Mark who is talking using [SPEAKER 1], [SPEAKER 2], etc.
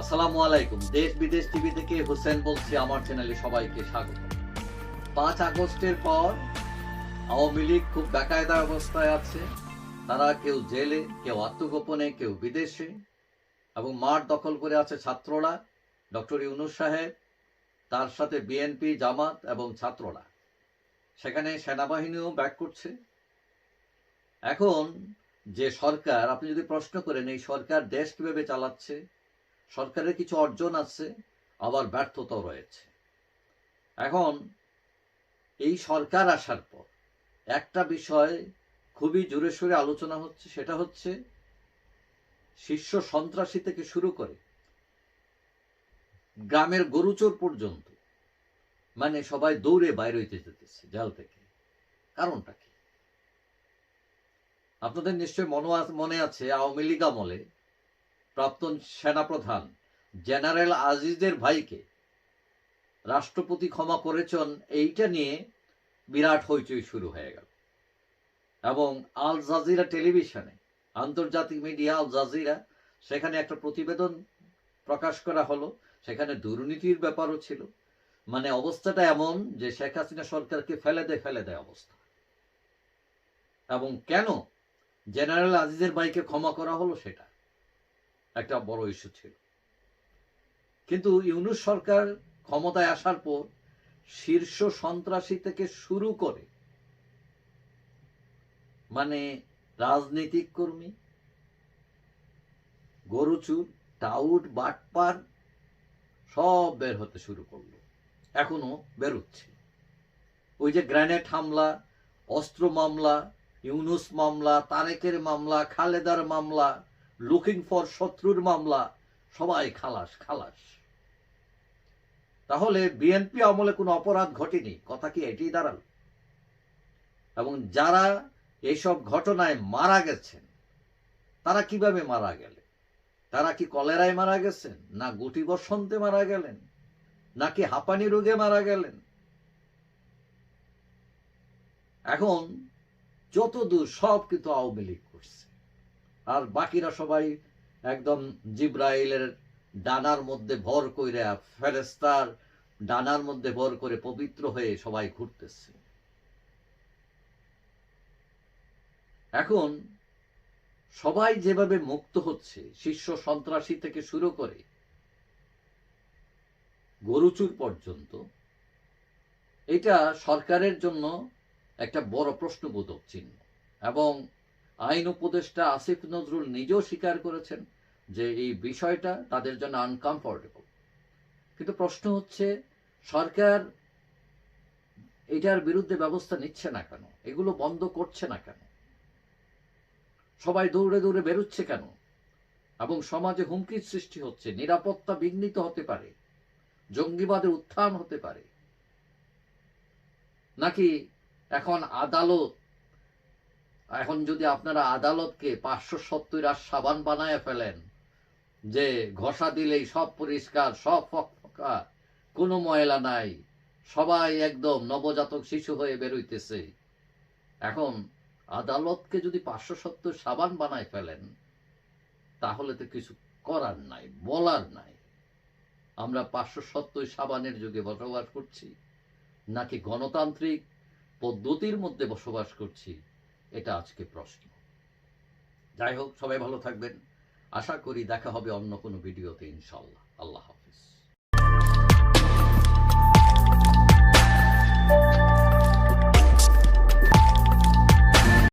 [SPEAKER 1] আসসালামু আলাইকুম। দেশ বিদেশ টিভি থেকে হোসেন বলছি, আমার চ্যানেলে সবাইকে স্বাগত। পাঁচ আগস্টের পর আওয়ামী লীগ খুব বেকায়দা অবস্থায় আছে। তারা কেউ জেলে, কেউ আত্মগোপনে, কেউ বিদেশে। এবং মাঠ দখল করে আছে ছাত্ররা, ডক্টর ইউনুস সাহেব, তার সাথে বিএনপি, জামাত এবং ছাত্ররা। সেখানে সেনাবাহিনীও ব্যাক করছে। এখন যে সরকার, আপনি যদি প্রশ্ন করেন, এই সরকার দেশ কীভাবে চালাচ্ছে সরকারের কিছু অর্জন আছে, আবার ব্যর্থতাও রয়েছে। এখন এই সরকার আসার পর একটা বিষয় খুবই জোরে সোরে আলোচনা হচ্ছে, সেটা হচ্ছে শীর্ষ সন্ত্রাসী থেকে শুরু করে গ্রামের গরুচোর পর্যন্ত মানে সবাই দৌড়ে বাইরে হইতে যেতেছে জেল থেকে। কারণটা কি? আপনাদের নিশ্চয় মনে আছে, আওয়ামী লীগ আমলে প্রাক্তন সেনাপ্রধান জেনারেল আজিজের ভাইকে রাষ্ট্রপতি ক্ষমা করেছেন, এইটা নিয়ে বিরাট হইচই শুরু হয়ে গেল। এবং আল জাজিরা টেলিভিশনে, আন্তর্জাতিক মিডিয়া আল জাজিরা, সেখানে একটা প্রতিবেদন প্রকাশ করা হলো। সেখানে দুর্নীতির ব্যাপারও ছিল। মানে অবস্থাটা এমন যে শেখ হাসিনা সরকারকে ফেলে দেয় ফেলে দেয় অবস্থা। এবং কেন জেনারেল আজিজের ভাইকে ক্ষমা করা হলো সেটা? একটা বড় ইস্যু ছিল। কিন্তু ইউনুস সরকার ক্ষমতায় আসার পর শীর্ষ সন্ত্রাসী থেকে শুরু করে মানে রাজনৈতিক কর্মী, গরুচুর, টাউট, বাটপার, সব বের হতে শুরু করল। এখনও বেরোচ্ছে। ওই যে গ্রেনেড হামলা, অস্ত্র মামলা, ইউনুস মামলা, তারেকের মামলা, খালেদার মামলা লুকিং ফর শত্রুর মামলা, সবাই খালাস খালাস। তাহলে বিএনপি আমলে কোনো অপরাধ ঘটেনি, কথা কি এটি দাঁড়াল? এবং যারা এইসব ঘটনায় মারা গেছেন, তারা কীভাবে মারা গেলেন? তারা কি কলেরায় মারা গেছেন, না গুটি বসন্তে মারা গেলেন, নাকি হাঁপানি রোগে মারা গেলেন? এখন যত দূর সব কিন্তু আওয়ামী লীগ আর বাকিরা সবাই একদম জিব্রাইলের ডানার মধ্যে ভর কইরা ফেরেস্তার ডানার মধ্যে ভর করে পবিত্র হয়ে সবাই ঘুরতেছে। এখন সবাই যেভাবে মুক্ত হচ্ছে শীর্ষ সন্ত্রাসী থেকে শুরু করে গরুচুর পর্যন্ত, এটা সরকারের জন্য একটা বড় প্রশ্নবোধক চিহ্ন এবং আইন উপদেষ্টা আসিফ নজরুল নিজেও স্বীকার করেছেন যে এই বিষয়টা তাদের জন্য আনকমফোর্টেবল কিন্তু প্রশ্ন হচ্ছে, সরকার এটার বিরুদ্ধে ব্যবস্থা নিচ্ছে না কেন? এগুলো বন্ধ করছে না কেন? সবাই দৌড়ে দৌড়ে বেরোচ্ছে কেন? এবং সমাজে হুমকির সৃষ্টি হচ্ছে, নিরাপত্তা বিঘ্নিত হতে পারে, জঙ্গিবাদের উত্থান হতে পারে। নাকি এখন আদালত এখন যদি আপনারা আদালতকে পাঁচশো সত্তর আর সাবান বানায় ফেলেন, যে ঘষা দিলেই সব পরিষ্কার, সব ফকফকা, কোনো ময়লা নাই, সবাই একদম নবজাতক শিশু হয়ে বেরোইতেছে, এখন আদালতকে যদি পাঁচশো সত্তর সাবান বানায় ফেলেন, তাহলে তো কিছু করার নাই, বলার নাই। আমরা পাঁচশো সত্তর সাবানের যুগে বসবাস করছি, নাকি গণতান্ত্রিক পদ্ধতির মধ্যে বসবাস করছি এটা আজকে প্রশ্ন। যাই হোক, সবাই ভালো থাকবেন। আশা করি দেখা হবে অন্য কোনো ভিডিওতে ইনশাল্লাহ আল্লাহ